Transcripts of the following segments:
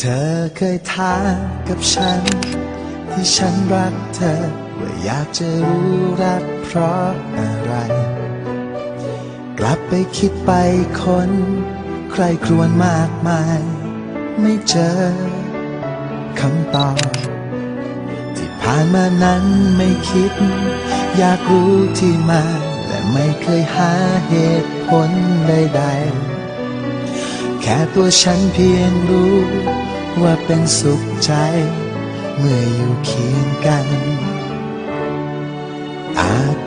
เธอเคยถามกับฉัน ที่ฉันรักเธอ ว่าอยากจะรู้รักเพราะอะไร กลับไปคิดไปคน ใครครวญมากมาย ไม่เจอคำตอบ ที่ผ่านมานั้นไม่คิด อยากรู้ที่มา และไม่เคยหาเหตุผลใดๆ แค่ตัวฉันเพียงรู้ ว่าเป็นสุขใจ เมื่ออยู่เคียงกันอาจ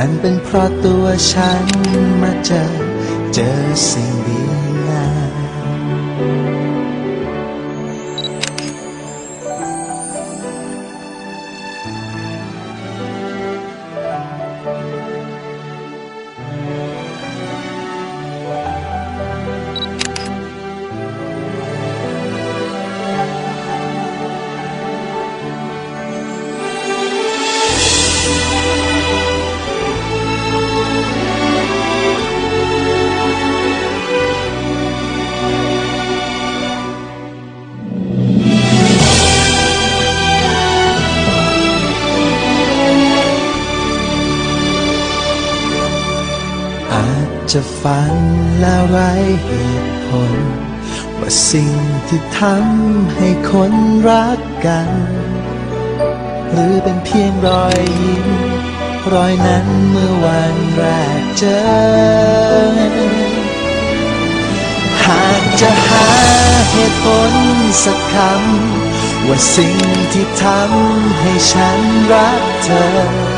นั่นเป็นเพราะตัวฉันมาเจอ เจอสิ่งดี จะฝันแล้วไร้เหตุผล ว่าสิ่งที่ทำให้คนรักกัน หรือเป็นเพียงรอยยิ้ม รอยนั้นเมื่อวันแรกเจอ หากจะหาเหตุผลสักคำว่าสิ่งที่ทำให้ฉันรักเธอ